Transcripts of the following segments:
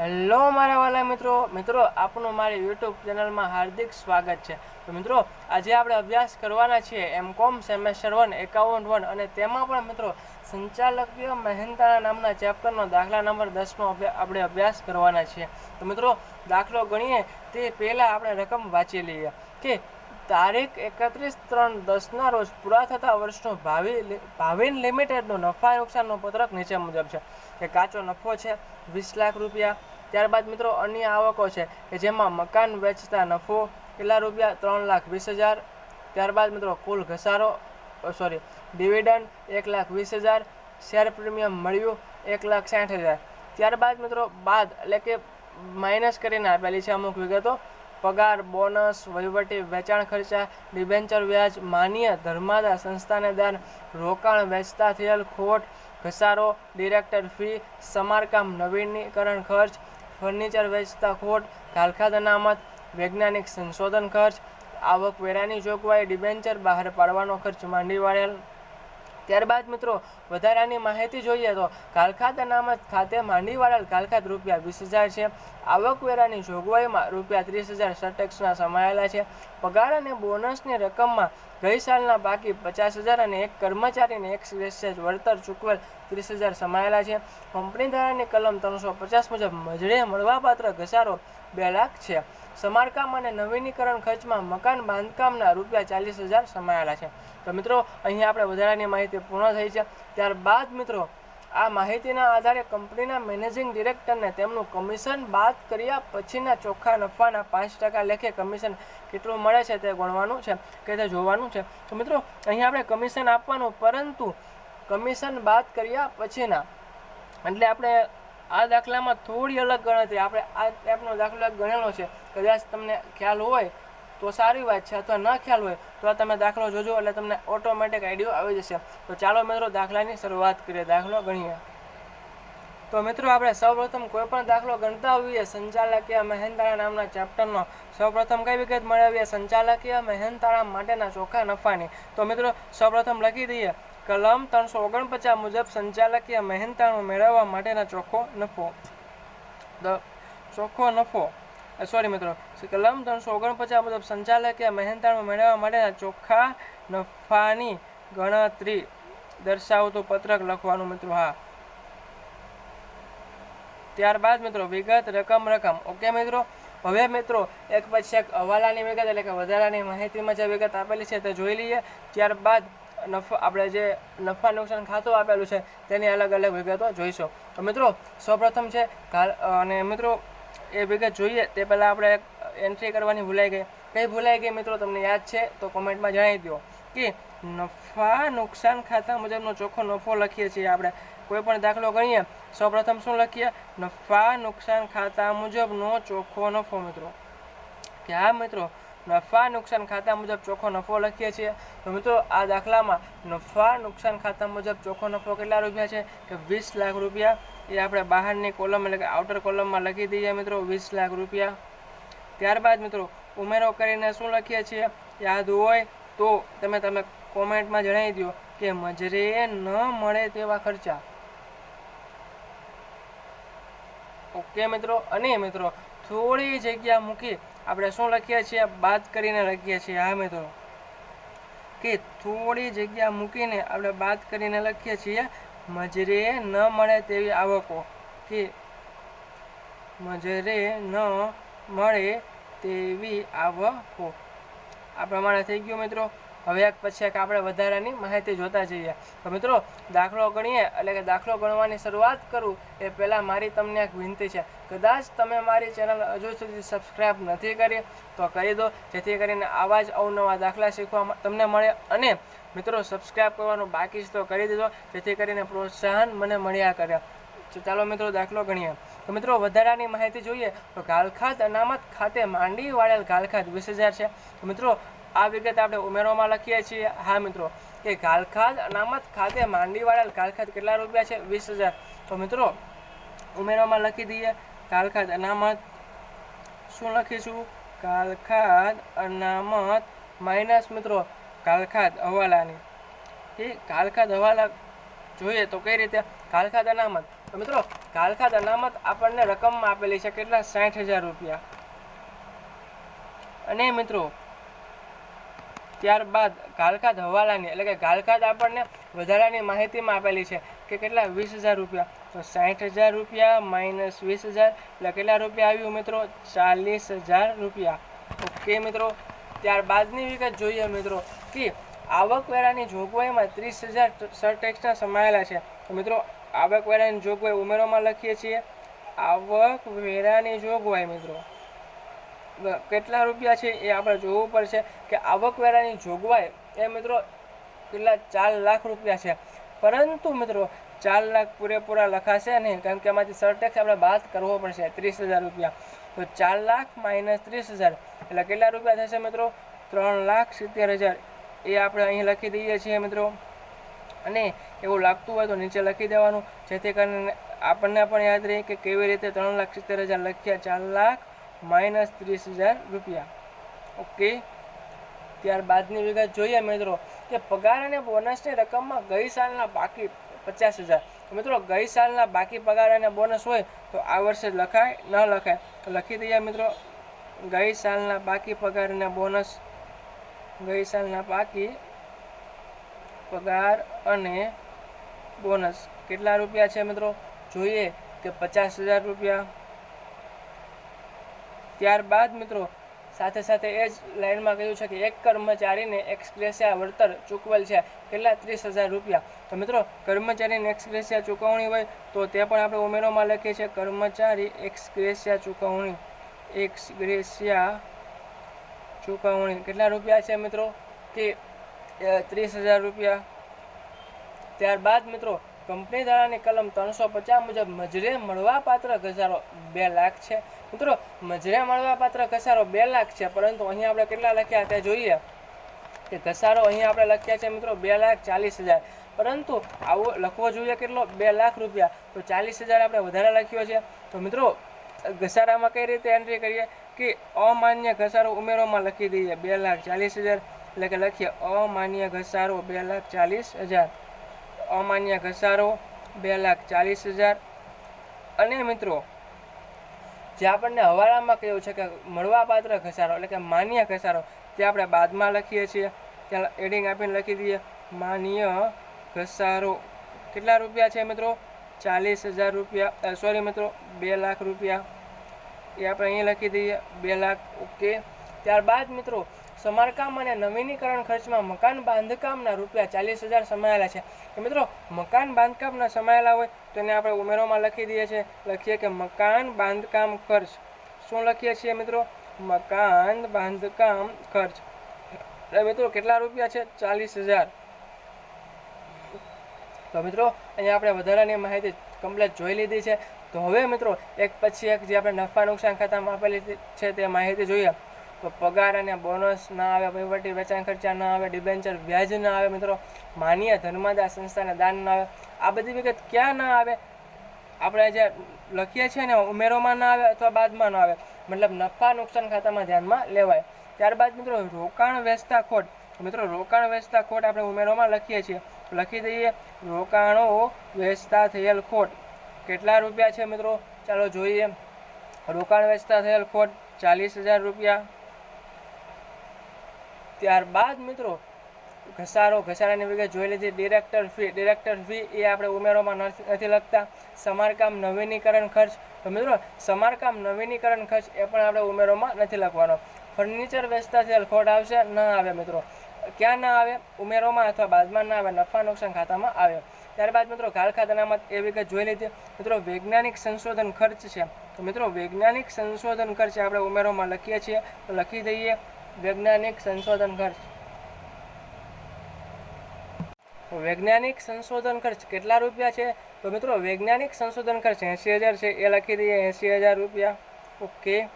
Hello મારા વાલા મિત્રો. મિત્રો, આપનું મારી યુટ્યુબ ચેનલમાં હાર્દિક સ્વાગત છે. તો મિત્રો, આજે આપણે અભ્યાસ કરવાના છીએ એમ કોમ સેમેસ્ટર વન એકાઉન્ટ વન અને તેમાં પણ મિત્રો, સંચાલકીય મહેનતાના નામના ચેપ્ટરનો દાખલા નંબર દસનો આપણે અભ્યાસ કરવાના છીએ. તો મિત્રો, દાખલો ગણીએ તે પહેલાં આપણે રકમ વાંચી લઈએ. કે તારીખ એકત્રીસ ત્રણ દસના રોજ પૂરા થતા વર્ષનો ભાવિ ભાવિન લિમિટેડનો નફા નુકસાનનો પત્રક નીચે મુજબ છે કે કાચો નફો છે વીસ લાખ રૂપિયા. ત્યારબાદ મિત્રો અન્ય આવકો છે કે જેમાં મકાન વેચતા નફો કેટલા રૂપિયા? ત્રણ લાખ વીસ હજાર. ત્યારબાદ મિત્રો કુલ ઘસારો સોરી, ડિવિડન્ડ એક લાખ વીસ હજાર. શેર પ્રીમિયમ મળ્યું એક લાખ સાઠ હજાર. ત્યારબાદ મિત્રો બાદ એટલે કે માઇનસ કરીને આપેલી છે અમુક વિગતો. પગાર, બોનસ, વહીવટી, વેચાણ ખર્ચા, ડિબેન્ચર વ્યાજ, માન્ય ધર્માદા સંસ્થાને દાન રોકાણ, વેચતા થયેલ ખોટ, ઘસારો, ડિરેક્ટર ફી, સમારકામ, નવીનીકરણ ખર્ચ, ફર્નિચર વેચતા ખોટ કાલખાદ અનામત વૈજ્ઞાનિક સંશોધન ખર્ચ, આવકવેરાની જોગવાઈ, ડિબેન્ચર બહાર પાડવાનો ખર્ચ માંડી વાળેલ ત્યારબાદ મિત્રો, વધારાની માહિતી જોઈએ તો કાલખાત અનામત ખાતે માંડીવાળા કાલખાત રૂપિયા વીસ હજાર છે. આવકવેરાની જોગવાઈમાં રૂપિયા ત્રીસ હજાર સરટેક્સના સમાયેલા છે. પગાર અને બોનસની રકમમાં ગઈ સાલના બાકી પચાસ હજાર અને એક કર્મચારીને એક વેસ્ટેજ વળતર ચૂકવેલ ત્રીસ હજાર સમાયેલા છે. કંપની ધારાની કલમ ત્રણસો પચાસ મુજબ મજડે મળવાપાત્ર ઘસારો બે લાખ છે. સમારકામ અને નવીનીકરણ ખર્ચમાં મકાન બાંધકામના રૂપિયા ચાલીસ હજાર સમાયેલા છે. તો મિત્રો, અહીંયા આપણે વધારાની માહિતી પૂર્ણ થઈ છે. ત્યારબાદ મિત્રો, આ માહિતીના આધારે કંપનીના મેનેજિંગ ડિરેક્ટરને તેમનું કમિશન બાદ કર્યા પછીના ચોખ્ખા નફાના પાંચ ટકા લેખે કમિશન કેટલું મળે છે તે ગણવાનું છે કે તે જોવાનું છે. તો મિત્રો, અહીંયા આપણે કમિશન આપવાનું, પરંતુ કમિશન બાદ કર્યા પછીના, એટલે આપણે આ દાખલામાં થોડી અલગ ગણતરી. આપણે આ ટાઈપનો દાખલો ગણેલો છે. કદાચ તમને ખ્યાલ હોય તો સારી વાત છે અથવા ન ખ્યાલ હોય તો આ તમે દાખલો જોજો એટલે તમને ઓટોમેટિક આઈડિયો આવી જશે. તો ચાલો મિત્રો દાખલાની શરૂઆત કરીએ. દાખલો ગણીએ. તો મિત્રો આપણે સૌપ્રથમ કોઈ પણ દાખલો ગણતા હોઈએ સંચાલકીય મહેનતાળા નામના ચેપ્ટરનો સૌપ્રથમ કઈ વિગત મેળવીએ? સંચાલકીય મહેનતાળા માટેના ચોખ્ખા નફાની. તો મિત્રો સૌપ્રથમ લખી દઈએ. કલમ ત્રણસો ઓગણપચાસ મુજબ સંચાલકીય મહેનતાણું મેળવવા માટેના ચોખ્ખો નફો. ચોખ્ખો નફો. સોરી મિત્રો. કલમ ત્રણસો ઓગણપચાસ મુજબ સંચાલકીય મહેનતાણું મેળવવા માટેના ચોખ્ખા નફાની ગણતરી. દર્શાવતું પત્રક લખવાનું મિત્રો હા. ત્યારબાદ મિત્રો, વિગત રકમ રકમ. ઓકે મિત્રો? હવે મિત્રો, એક પછી એક હવાલાની વિગત એટલે કે વધારાની માહિતીમાં જે વિગત આપેલી છે તે જોઈ લઈએ. ત્યારબાદ નફા, આપણે જે નફા નુકસાન ખાતું આપેલું છે, તેની અલગ અલગ વિગતો જોઈશું. તો મિત્રો, સૌપ્રથમ છે અને મિત્રો, એ વિગત જોઈએ, તે પહેલાં આપણે એન્ટ્રી કરવાની ભૂલાઈ ગઈ. કઈ ભૂલાઈ ગઈ મિત્રો, તમને યાદ છે? તો કોમેન્ટમાં જણાવી દો કે નફા નુકસાન ખાતા મુજબનો ચોખ્ખો નફો લખીએ છીએ આપણે. કોઈ પણ દાખલો ગણીએ, સૌપ્રથમ શું લખીએ? નફા નુકસાન ખાતા મુજબનો ચોખ્ખો નફો મિત્રો. કે હા મિત્રો નફા નુકસાન ખાતા મુજબ ચોખ્ખો નફો લખીએ છીએ. તો મિત્રો, આ દાખલામાં નફા નુકસાન ખાતા મુજબ ચોખ્ખો નફો કેટલા રૂપિયા છે? કે વીસ લાખ રૂપિયા. એ આપણે બહારની કોલમ એટલે કે આઉટર કોલમમાં લખી દઈએ મિત્રો, વીસ લાખ રૂપિયા. ત્યારબાદ મિત્રો, ઉમેરો કરીને શું લખીએ છીએ? યાદ હોય તો તમે તમે કોમેન્ટમાં જણાવી દો કે મજરે ન મળે તેવા ખર્ચા. ઓકે મિત્રો? અને મિત્રો, થોડી જગ્યા મૂકી આપણે શું લખીએ છીએ? બાદ કરીને લખીએ છીએ. હા, મિત્રો. કે થોડી જગ્યા મૂકીને આપણે બાદ કરીને લખીએ છીએ, મજરે ન મળે તેવી આવકો. કે મજરે ન મળે તેવી આવકો. આ પ્રમાણે થઈ ગયું, મિત્રો. હવે એક પછી એક આપણે વધારાની માહિતી જોતા જઈએ. તો મિત્રો, દાખલો ગણીએ, એટલે કે દાખલો ગણવાની શરૂઆત કરું એ પહેલાં મારી તમને એક વિનંતી છે. કદાચ તમે મારી ચેનલ હજુ સુધી સબસ્ક્રાઈબ નથી કરી, તો કરી દો. જેથી કરીને આવા જ અવનવા દાખલા શીખવા તમને મળે અને મિત્રો સબસ્ક્રાઈબ કરવાનું બાકી છે તો કરી દીધો જેથી કરીને પ્રોત્સાહન મને મળ્યા કરે. ચાલો મિત્રો, દાખલો ગણીએ. તો મિત્રો, વધારાની માહિતી જોઈએ તો ગાલખાત અનામત ખાતે માંડી વાળેલ ગાલખાત વીસ હજાર છે. તો મિત્રો આ વિગત આપણે ઉમેરવામાં લખીએ છીએ. હા, મિત્રો, કે ગાલખાદ, અનામત ખાતે માંડીવાળા ગાલખાદ કેટલા રૂપિયા છે? વીસ હજાર. તો મિત્રો, ઉમેરવામાં લખી દઈએ. ગાલખાદ, અનામત, શું લખીશું? કાલખાદ અનામત માઇનસ મિત્રો કાલખાદ હવાલાની. ઠીક ગાલખાત હવાલા જોઈએ તો કઈ રીતે? કાલખાદ અનામત. તો મિત્રો, ગાલખાદ, અનામત આપણને રકમમાં આપેલી છે કેટલા? સાઠ હજાર રૂપિયા. અને મિત્રો ત્યારબાદ ઘાલખાત હવાલાની, એટલે કે ઘાલખાત આપણને વધારાની માહિતીમાં આપેલી છે કે કેટલા વીસ હજાર રૂપિયા. તો સાઠ હજાર રૂપિયા માઇનસ વીસ હજાર, એટલે કેટલા રૂપિયા આવ્યું મિત્રો? ચાલીસ હજાર રૂપિયા. ઓકે મિત્રો, ત્યારબાદની વિગત જોઈએ મિત્રો કે આવકવેરાની જોગવાઈમાં ત્રીસ હજાર સરટેક્સના સમાયેલા છે. તો મિત્રો, આવકવેરાની જોગવાઈ ઉમેરોમાં લખીએ છીએ. આવકવેરાની જોગવાઈ મિત્રો. કેટલા રૂપિયા છે એ આપણે જોવું પડશે કે આવકવેરાની જોગવાઈ એ મિત્રો કેટલા ચાર લાખ રૂપિયા છે. પરંતુ મિત્રો, ચાર લાખ પૂરેપૂરા લખાશે નહીં, કારણ કે એમાંથી સરટેક્સ આપણે બાદ કરવો પડશે, ત્રીસ હજાર રૂપિયા. તો ચાર લાખ માઇનસ ત્રીસ હજાર, એટલે કેટલા રૂપિયા થશે મિત્રો? ત્રણ લાખ સિત્તેર હજાર. એ આપણે અહીં લખી દઈએ છીએ મિત્રો. અને એવું લાગતું હોય તો નીચે લખી દેવાનું, જેથી કરીને આપણને પણ યાદ રહે કે કેવી રીતે ત્રણ લાખ સિત્તેર હજાર લખ્યા, ચાર લાખ માઇનસ ત્રીસ હજાર રૂપિયા. ઓકે? ત્યારબાદની વિગત જોઈએ મિત્રો, કે પગાર અને બોનસની રકમમાં ગઈ સાલના બાકી પચાસ હજાર. મિત્રો, ગઈ સાલના બાકી પગાર અને બોનસ હોય તો આ વર્ષે લખાય, ન લખાય? તો લખી દઈએ મિત્રો, ગઈ સાલના બાકી પગાર અને બોનસ. ગઈ સાલના બાકી પગાર અને બોનસ. કેટલા રૂપિયા છે મિત્રો? જોઈએ કે પચાસ હજાર રૂપિયા. ત્યારબાદ મિત્રો, સાથે સાથે એ જ લાઈનમાં કહ્યું છે કે એક કર્મચારીને એક્સગ્રેસિયા વળતર ચૂકવેલ છે કેટલા? ત્રીસ હજાર રૂપિયા. તો મિત્રો, કર્મચારીને એક્સગ્રેસિયા ચૂકવણી હોય તો તે પણ આપણે ઉમેરોમાં લખીએ છીએ, કર્મચારી એક્સગ્રેસિયા ચૂકવણી. એક્સગ્રેસિયા ચૂકવણી. કેટલા રૂપિયા છે મિત્રો? કે ત્રીસ હજાર રૂપિયા. ત્યારબાદ મિત્રો કંપની ધારાની કલમ ત્રણસો પચાસ મુજબ મજરે મળવાપાત્ર ઘસારો બે લાખ છે. મિત્રો મજરે મળવાપાત્ર ઘસારો બે લાખ છે, પરંતુ અહીં આપણે કેટલા લખ્યા તે જોઈએ. કે ઘસારો અહીં આપણે લખ્યા છે મિત્રો, બે લાખ ચાલીસ હજાર. પરંતુ આવો લખવો જોઈએ કેટલો? બે લાખ રૂપિયા. તો ચાલીસ હજાર આપણે વધારે લખ્યો છે. તો મિત્રો, ઘસારામાં કઈ રીતે એન્ટ્રી કરીએ? કે અમાન્ય ઘસારો ઉમેરોમાં લખી દઈએ. બે લાખ ચાલીસ હજાર. એટલે કે લખીએ, અમાન્ય ઘસારો બે લાખ ચાલીસ હજાર. અમાન્ય ઘસારો બે લાખ ચાલીસ હજાર. અને મિત્રો જે આપણને હવાલામાં કહ્યું છે કે મળવાપાત્ર ઘસારો, એટલે કે માન્ય ઘસારો, તે આપણે બાદમાં લખીએ છીએ. ત્યાં એડિંગ આપીને લખી દઈએ. માન્ય ઘસારો કેટલા રૂપિયા છે મિત્રો? ચાલીસ હજાર રૂપિયા સોરી મિત્રો, બે લાખ રૂપિયા. એ આપણે અહીં લખી દઈએ, બે લાખ ઓકે ત્યારબાદ મિત્રો સમારકામ અને નવીનીકરણ ખર્ચમાં મકાન બાંધકામના રૂપિયા ચાલીસ હજાર સમાયેલા છે. તો મિત્રો, મકાન બાંધકામના સમાયેલા હોય, તો એને આપણે ઉમેરોમાં લખી દઈએ છીએ. લખીએ કે મકાન બાંધકામ ખર્ચ. શું લખીએ છીએ મિત્રો? મકાન બાંધકામ ખર્ચ. મિત્રો, કેટલા રૂપિયા છે? ચાલીસ હજાર. તો મિત્રો, અહીંયા આપણે વધારાની માહિતી કમ્પ્લેટ જોઈ લીધી છે. તો હવે મિત્રો, એક પછી એક જે આપણે નફા નુકસાન ખાતામાં આપેલી છે તે માહિતી જોઈએ. તો પગાર અને બોનસ ના આવે, વહીવટી, વેચાણ ખર્ચા ના આવે ડિબેન્ચર વ્યાજ ના આવે, મિત્રો. માન્ય ધર્માદા સંસ્થાને દાન ના આવે. આ બધી વિગત ક્યાં ના આવે? આપણે જે લખીએ છીએ ને, ઉમેરોમાં ના આવે અથવા બાદમાં ના આવે. મતલબ નફા નુકસાન ખાતામાં ધ્યાનમાં લેવાય. ત્યારબાદ મિત્રો, રોકાણ વેચતા ખોટ. મિત્રો, રોકાણ વેચતા ખોટ આપણે ઉમેરોમાં લખીએ છીએ. લખી દઈએ, રોકાણો વેચતા થયેલ ખોટ. કેટલા રૂપિયા છે મિત્રો? ચાલો જોઈએ. રોકાણ વેચતા થયેલ ખોટ ચાલીસ હજાર રૂપિયા. ત્યારબાદ મિત્રો, ઘસારો, ઘસારાની વિગત જોઈ લીધી. ડિરેક્ટર ફી ડિરેક્ટર ફી એ આપણે ઉમેરોમાં નથી લખતા. સમારકામ નવીનીકરણ ખર્ચ. તો મિત્રો, સમારકામ નવીનીકરણ ખર્ચ એ પણ આપણે ઉમેરોમાં નથી લખવાનો. ફર્નિચર વેચતા થયેલ ખોટ આવશે, ન આવે મિત્રો. ક્યાં ના આવે? ઉમેરોમાં અથવા બાદમાં ના આવે, નફા નુકસાન ખાતામાં આવે. ત્યારબાદ મિત્રો ઘાલખાત અનામત એ વિગત જોઈ લીધી. મિત્રો, વૈજ્ઞાનિક સંશોધન ખર્ચ છે. તો મિત્રો, વૈજ્ઞાનિક સંશોધન ખર્ચ આપણે ઉમેરોમાં લખીએ છીએ. તો લખી દઈએ. વૈજ્ઞાનિક સંશોધન ખર્ચ. વૈજ્ઞાનિક સંશોધન ખર્ચ કેટલા રૂપિયા છે? તો મિત્રો, વૈજ્ઞાનિક સંશોધન ખર્ચ એંસી હજાર છે. એ લખી દઈએ એંસી હજાર રૂપિયા. ઓકે.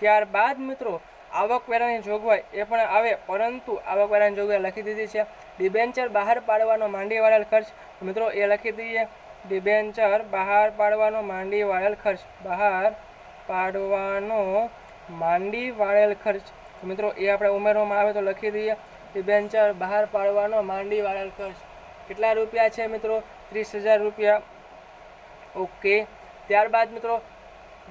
ત્યારબાદ મિત્રો, આવકવેરાની જોગવાઈ એ પણ આવે, પરંતુ આવકવેરાની જોગવાઈ લખી દીધી છે. ડિબેન્ચર બહાર પાડવાનો માંડી વાળેલ ખર્ચ મિત્રો, એ લખી દઈએ. ડિબેન્ચર બહાર પાડવાનો માંડી વાળેલ ખર્ચ, બહાર પાડવાનો માંડી વાળેલ ખર્ચ. મિત્રો, એ આપણે ઉમેરવામાં આવે તો લખી દઈએ ડિબેન્ચર બહાર પાડવાનો માંડી વાળેલ ખર્ચ. કેટલા રૂપિયા છે મિત્રો? ત્રીસ હજાર રૂપિયા. ઓકે ત્યારબાદ મિત્રો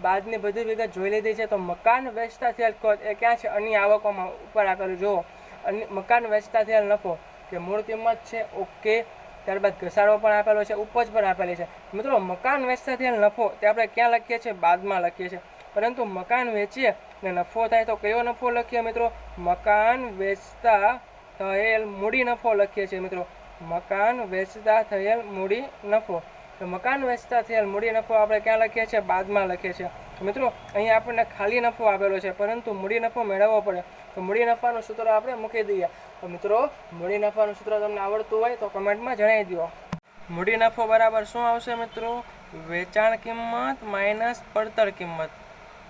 બાદની બધી વિગત જોઈ લીધી છે. તો મકાન વેચતા થયેલ ખર્ચ એ ક્યાં છે? અન્ય આવકોમાં ઉપર આપેલું જુઓ. અન્ય મકાન વેચતા થયેલ નફો કે મૂળ કિંમત છે. ઓકે ત્યારબાદ ઘસારો પણ આપેલો છે. ઉપજ પણ આપેલી છે. મિત્રો, મકાન વેચતા થયેલ નફો તે આપણે ક્યાં લખીએ છીએ? બાદમાં લખીએ છીએ. પરંતુ મકાન વેચીએ ને નફો થાય તો કયો નફો લખીએ મિત્રો? મકાન વેચતા થયેલ મૂડી નફો લખીએ છીએ મિત્રો. મકાન વેચતા થયેલ મૂડી નફો. તો મકાન વેચતા થયેલ મૂડી નફો આપણે ક્યાં લખીએ છીએ? બાદમાં લખીએ છીએ. મિત્રો અહીંયા આપણને ખાલી નફો આપેલો છે, પરંતુ મૂડી નફો મેળવવો પડે. તો મૂડી નફાનું સૂત્ર આપણે મૂકી દઈએ. તો મિત્રો, મૂડી નફાનું સૂત્ર તમને આવડતું હોય તો કમેન્ટમાં જણાવી દો મૂડી નફો બરાબર શું આવશે મિત્રો? વેચાણ કિંમત માઇનસ પડતર કિંમત.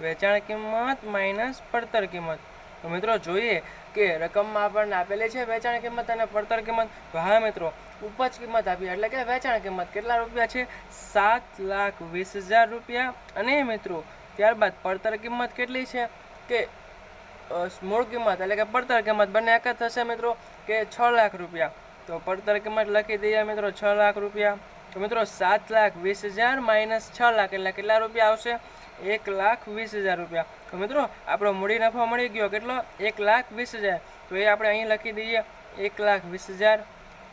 વેચાણ કિંમત માઇનસ પડતર કિંમત. તો મિત્રો જોઈએ કે રકમમાં આપણને આપેલી છે વેચાણ કિંમત અને પડતર કિંમત. તો હા મિત્રો, ઉપજ કિંમત આપી. એટલે કે વેચાણ કિંમત. કેટલા રૂપિયા છે? સાત લાખ વીસ હજાર રૂપિયા. અને મિત્રો, ત્યારબાદ પડતર કિંમત કેટલી છે? કે મૂળ કિંમત. એટલે કે પડતર કિંમત. બંને એક જ થશે મિત્રો, કે છ લાખ રૂપિયા. તો પડતર કિંમત લખી દઈએ મિત્રો, છ લાખ રૂપિયા. તો મિત્રો, સાત લાખ વીસ હજાર માઇનસ છ લાખ. એટલે કેટલા રૂપિયા આવશે? એક લાખ વીસ હજાર રૂપિયા. તો મિત્રો, આપણો મૂડી નફો મળી ગયો. કેટલો? એક લાખ વીસ હજાર. તો એ આપણે અહીં લખી દઈએ. એક લાખ વીસ હજાર.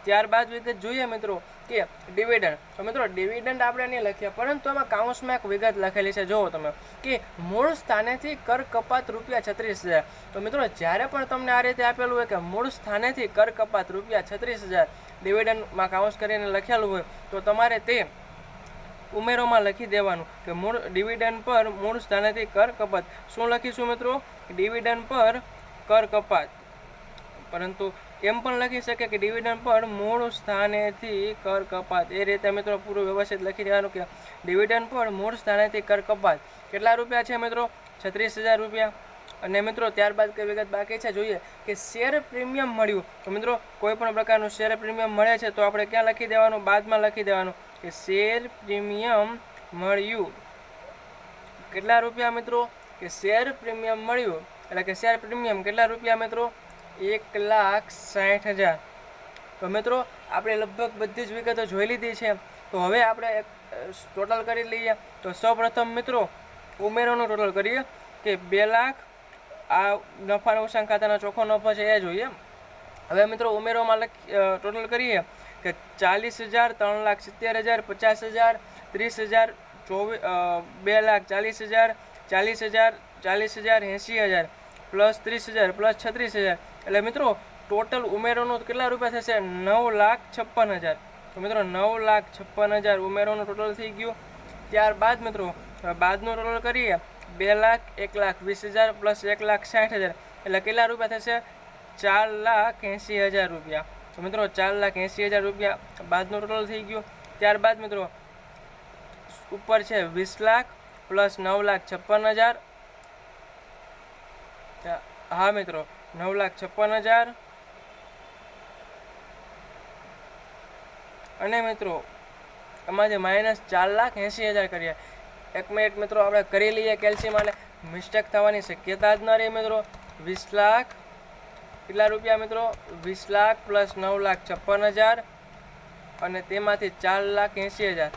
ત્યારબાદ વિગત જોઈએ મિત્રો કે ડિવિડન્ડ. તો મિત્રો, ડિવિડન્ડ આપણે નહીં લખીએ, પરંતુ એમાં કાઉન્સમાં એક વિગત લખેલી છે. જુઓ તમે કે મૂળ સ્થાનેથી કર કપાત રૂપિયા છત્રીસ હજાર. તો મિત્રો, જ્યારે પણ તમને આ રીતે આપેલું હોય કે મૂળ સ્થાનેથી કર કપાત રૂપિયા છત્રીસ હજાર ડિવિડન્ડમાં કાઉન્સ કરીને લખેલું હોય, તો તમારે તે ઉમેરોમાં લખી દેવાનું કે મૂળ ડિવિડન્ડ પર મૂળ સ્થાનેથી કર કપાત. શું લખીશું મિત્રો? ડિવિડન્ડ પર કર કપાત. પરંતુ એમ પણ લખી શકે કે ડિવિડન્ડ પર મૂળ સ્થાનેથી કર કપાત. એ રીતે મિત્રો પૂરું વ્યવસ્થિત લખી દેવાનું કે ડિવિડન્ડ પર મૂળ સ્થાનેથી કર કપાત. કેટલા રૂપિયા છે મિત્રો? છત્રીસ હજાર રૂપિયા. અને મિત્રો ત્યારબાદ કઈ વિગત બાકી છે, જોઈએ કે શેર પ્રીમિયમ મળ્યું. તો મિત્રો કોઈ પણ પ્રકારનું શેર પ્રીમિયમ મળે છે તો આપણે ક્યાં લખી દેવાનું? બાદમાં લખી દેવાનું. શેર પ્રીમિયમ મળ્યું. કેટલા રૂપિયા મિત્રો? કે શેર પ્રીમિયમ મળ્યું. એટલે કે શેર પ્રીમિયમ કેટલા રૂપિયા મિત્રો? એક લાખ સાઠ હજાર. તો મિત્રો, આપણે લગભગ બધી જ વિગતો જોઈ લીધી છે. તો હવે આપણે ટોટલ કરી લઈએ. તો સૌપ્રથમ મિત્રો, ઉમેરોનું ટોટલ કરીએ કે બે લાખ, આ નફા નુકસાન ખાતાના ચોખ્ખો નફો છે, એ જોઈએ. હવે મિત્રો, ઉમેરોમાં લખી ટોટલ કરીએ. કે ચાલીસ હજાર, ત્રણ લાખ સિત્તેર હજાર, પચાસ હજાર, ત્રીસ હજાર ચોવીસ બે લાખ ચાલીસ હજાર ચાલીસ હજાર ચાલીસ હજાર એંસી હજાર, પ્લસ ત્રીસ હજાર, પ્લસ છત્રીસ હજાર. એટલે મિત્રો, ટોટલ ઉમેરોનું કેટલા રૂપિયા થશે? નવ લાખ છપ્પન હજાર. તો મિત્રો, નવ લાખ છપ્પન હજાર ઉમેરોનું ટોટલ થઈ ગયું. ત્યારબાદ મિત્રો, બાદનું ટોટલ કરીએ. બે લાખ, એક લાખ વીસ હજાર, પ્લસ એક લાખ સાઠ હજાર. એટલે કેટલા રૂપિયા થશે? ચાર લાખ એંસી હજાર રૂપિયા. તો મિત્રો ચાર લાખ એંસી હજાર રૂપિયા બાદનું ટોટલ થઈ ગયું. ત્યારબાદ મિત્રો ઉપર છે વીસ લાખ પ્લસ નવ લાખ છપ્પન હજાર. હા મિત્રો, નવ લાખ છપ્પન હજાર. અને મિત્રો એમાં જે માઇનસ ચાર લાખ એંસી હજાર કરીએ એક મિનિટ મિત્રો આપણે કરી લઈએ અને મિસ્ટેક થવાની શક્યતા જ ન રહી મિત્રો. વીસ લાખ કેટલા રૂપિયા મિત્રો? વીસ લાખ પ્લસ નવ લાખ છપ્પન હજાર અને તેમાંથી ચાર લાખ એંસી હજાર.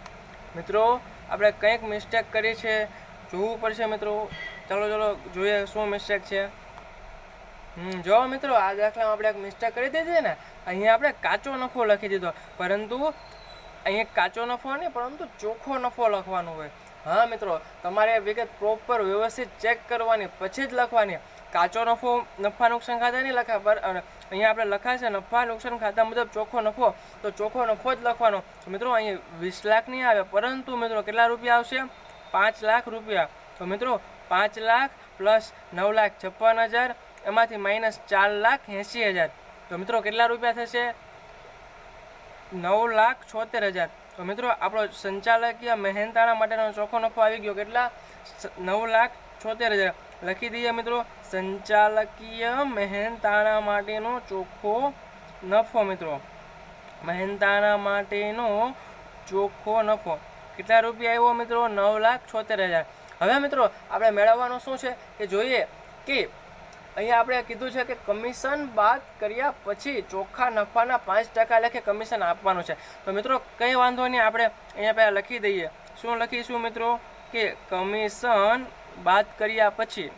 મિત્રો, આપણે કંઈક મિસ્ટેક કરી છે, જોવું પડશે મિત્રો. ચાલો ચાલો, જોઈએ શું મિસ્ટેક છે. હમ, જો મિત્રો, આ દાખલામાં આપણે એક મિસ્ટેક કરી દીધી ને, અહીંયા આપણે કાચો નફો લખી દીધો. પરંતુ અહીંયા કાચો નફો નહીં, પરંતુ ચોખ્ખો નફો લખવાનો હોય. હા, મિત્રો, તમારે વિગત પ્રોપર વ્યવસ્થિત ચેક કરવાની, પછી જ લખવાની. કાચો નફો, નફા નુકસાન ખાતા નહીં લખા, પર અહીંયા આપણે લખાશે, નફા નુકસાન ખાતા મુજબ ચોખ્ખો નફો, તો ચોખ્ખો નફો જ લખવાનો. મિત્રો, અહીંયા વીસ લાખ નહીં આવે, પરંતુ મિત્રો, કેટલા રૂપિયા આવશે? પાંચ લાખ રૂપિયા. તો મિત્રો, પાંચ લાખ પ્લસ નવ લાખ છપ્પન હજાર, એમાંથી માઇનસ ચાર લાખ એંસી હજાર. તો મિત્રો, કેટલા રૂપિયા થશે? નવ લાખ છોતેર હજાર. તો મિત્રો, આપણો સંચાલકીય મહેનતાણા માટેનો ચોખ્ખો નફો આવી ગયો. કેટલા? નવ લાખ છોતેર હજાર. લખી દઈએ મિત્રો. સંચાલકીય મહેનતાણા માટેનો ચોખ્ખો નફો મિત્રો. મહેનતાણા માટેનો ચોખ્ખો નફો. કેટલા રૂપિયા આવ્યો મિત્રો? નવ લાખ છોતેર હજાર. હવે મિત્રો, આપણે મેળવવાનું શું છે? કે જોઈએ કે અહીંયા આપણે કીધું છે કે કમિશન બાદ કર્યા પછી ચોખ્ખા નફાના પાંચ ટકા લેખે કમિશન આપવાનું છે. તો મિત્રો, કંઈ વાંધો નહીં, આપણે અહીંયા પહેલાં લખી દઈએ. શું લખીશું મિત્રો? કે કમિશન બાદ કર્યા પછી,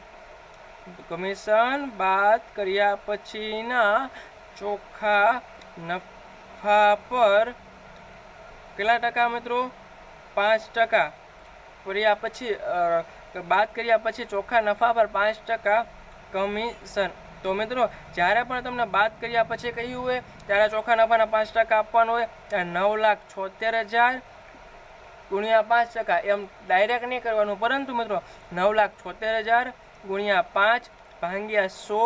કમિશન બાદ કર્યા પછીના ચોખ્ખા નફા પર કેટલા ટકા મિત્રો? પાંચ ટકા. કર્યા પછી બાદ કર્યા પછી ચોખ્ખા નફા પર પાંચ ટકા કમિશન. તો મિત્રો, જ્યારે પણ તમને બાદ કર્યા પછી કહ્યું હોય, ત્યારે ચોખ્ખા નફાના પાંચ ટકા આપવાનું હોય. ત્યારે નવ લાખ છોતેર હજાર ગુણ્યા પાંચ ટકા એમ ડાયરેક્ટ નહીં કરવાનું. પરંતુ મિત્રો, નવ લાખ છોતેર હજાર ગુણ્યા પાંચ ભાંગ્યા સો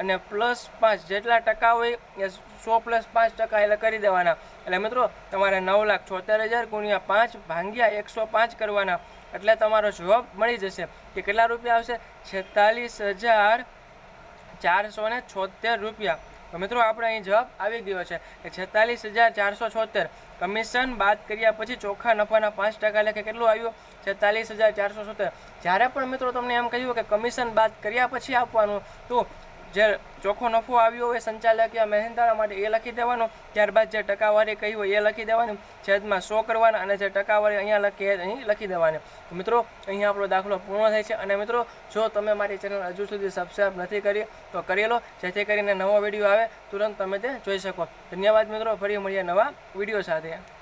અને પ્લસ પાંચ જેટલા ટકા હોય એ સો પ્લસ પાંચ ટકા એટલે કરી દેવાના. એટલે મિત્રો, તમારે નવ લાખ છોતેર હજાર ગુણ્યા પાંચ ભાંગ્યા એકસો પાંચ કરવાના. એટલે તમારો જવાબ મળી જશે કે કેટલા રૂપિયા આવશે? છેતાલીસ હજાર ચારસો ને છોતેર રૂપિયા. તો મિત્રો, આપણે અહીં જવાબ આવી ગયો છે કે છેતાલીસ હજાર ચારસો છોતેર. કમિશન બાદ કર્યા પછી ચોખ્ખા નફાના પાંચ ટકા લેખે કેટલું આવ્યું? છેતાલીસ હજાર ચારસો છોતેર. જ્યારે પણ મિત્રો, તમને એમ કહ્યું કે કમિશન બાદ કર્યા પછી આપવાનું, તો જે ચોખ્ખો નફો આવ્યો હોય સંચાલકીય મહેનતાણા માટે એ લખી દેવાનો, ત્યારબાદ જે ટકાવારી કહી હોય એ લખી દેવાની, છેદમાં સો કરવાના અને જે ટકાવારી અહીંયા લખી અહીં લખી દેવાની. મિત્રો, અહીંયા આપણો દાખલો પૂર્ણ થાય છે અને મિત્રો, જો તમે મારી ચેનલ હજુ સુધી સબસ્ક્રાઈબ નથી કરી, તો કરી લો, જેથી કરીને નવો વીડિયો આવે, તુરંત તમે તે જોઈ શકો. ધન્યવાદ મિત્રો, ફરી મળીએ નવા વીડિયો સાથે.